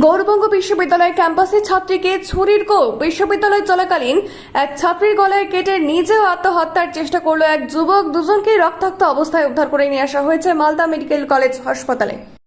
গৌরবঙ্গ বিশ্ববিদ্যালয় ক্যাম্পাসে ছাত্রীকে ছুরির কো বিশ্ববিদ্যালয় চলাকালীন এক ছাত্রীর গলায় কেটে নিজেও আত্মহত্যার চেষ্টা করল এক যুবক। দুজনকেই রক্তাক্ত অবস্থায় উদ্ধার করে নিয়ে আসা হয়েছে মালদা মেডিকেল কলেজ হাসপাতালে।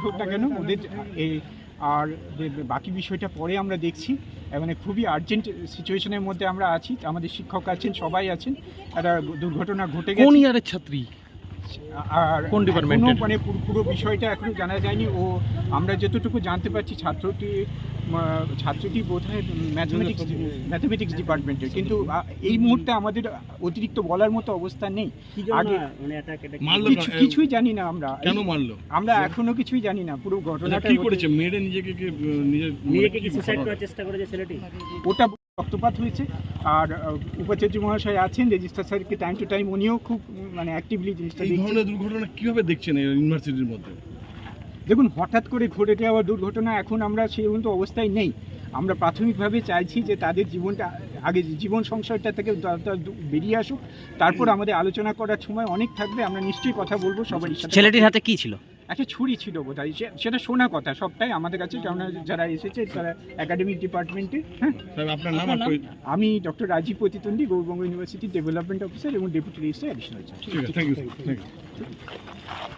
হোক না কেন? ওদের, এই, আর বাকি বিষয়টা পরে আমরা দেখছি। মানে খুবই আর্জেন্ট সিচুয়েশনের মধ্যে আমরা আছি। আমাদের শিক্ষক আছেন, সবাই আছেন। একটা দুর্ঘটনা ঘটে গেছে। ছাত্রী? আর কোন এখনও ডিপার্টমেন্টের? মানে পুরো বিষয়টা এখনও জানা যায়নি। ও আমরা যতটুকু জানতে পারছি ছাত্রটি ছাত্রটি বোধহয় ম্যাথমেটিক্স ম্যাথমেটিক্স ডিপার্টমেন্টের কিন্তু এই মুহূর্তে আমাদের অতিরিক্ত বলার মতো অবস্থা নেই। আগে কেন? কিছুই জানি না আমরা। কেন মারলো? আমরা এখনও কিছুই জানি না। পুরো আচ্ছা, ঘটনাটা কি করেছে? মেরে নিজেকে কি, নিজেকে মানে সুসাইড ঘটনা? করার চেষ্টা করেছে ছেলেটি? ওটা রক্তপাত হয়েছে। আর উপাচার্য মহাশয় আছেন রেজিস্ট্রার স্যারকে টাইম টু টাইম উনিও খুব মানে অ্যাক্টিভলি জিনিসটা এই ধরনের দুর্ঘটনা কীভাবে দেখছেন এই ইউনিভার্সিটির মধ্যে? দেখুন হঠাৎ করে ঘটে যাওয়া দুর্ঘটনা এখন আমরা সেই মতো অবস্থায় নেই। আমরা প্রাথমিকভাবে চাইছি যে তাদের জীবনটা আগে জীবন সংশয়টা থেকে বেরিয়ে আসুক। তারপর আমাদের আলোচনা করার সময় অনেক থাকবে আমরা নিশ্চয়ই কথা বলব সবারই সাথে। ছেলেটির হাতে কি ছিল? একটা ছুরি ছিল বোধ হয় সেটা শোনা কথা সবটাই আমাদের কাছে কেননা যারা এসেছে তারা একাডেমিক ডিপার্টমেন্টে হ্যাঁ? আপনার নাম আমি ডক্টর রাজীব প্রতিদ্বন্দ্বী গৌরবঙ্গ ইউনিভার্সিটি ডেভেলপমেন্ট অফিসার এবং ডেপুটি রেজিস্ট্রার অ্যাডিশনাল ঠিক আছে থ্যাংক ইউ থ্যাংক ইউ